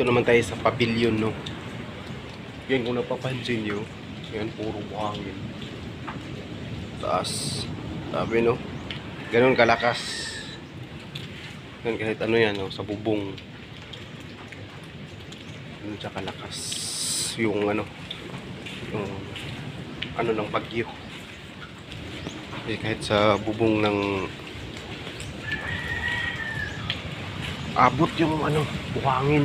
Dito naman tayo sa pavilion, no? Yan, kung napapansin nyo, yan, puro buhangin. Taas. Sabi, no? Ganun kalakas. Yan, kahit ano yan, no? Sa bubong. Ganun siya kalakas. Yung, ano, yung, ano ng bagyo. Eh, kahit sa bubong ng abot yung ano, buhangin.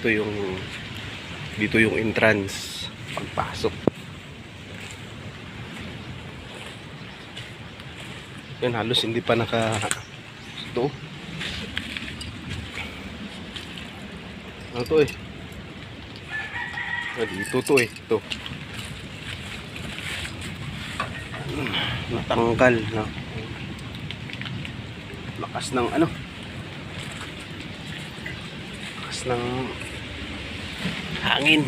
Ito yung dito yung entrance pagpasok. Yan halos hindi pa naka ito. Ano to eh? Ah, dito to eh. Ito. Natanggal na. Lakas ng ano? Ng hangin.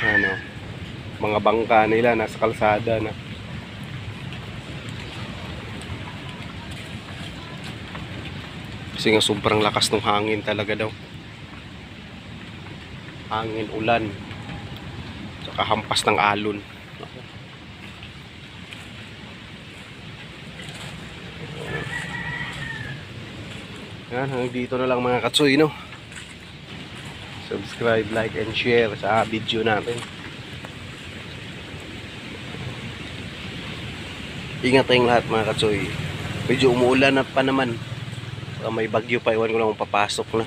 Ano? Mga bangka nila nasa kalsada na. Kasi nga sobrang lakas ng hangin talaga daw. Hangin, ulan. Saka hampas ng alon. Yan, hanggang dito na lang mga katsoy, no? Subscribe, like, and share sa video natin. Ingat tayong lahat mga katsoy. Medyo umuulan na pa naman. Saka may bagyo pa, iwan ko lang kung papasok na.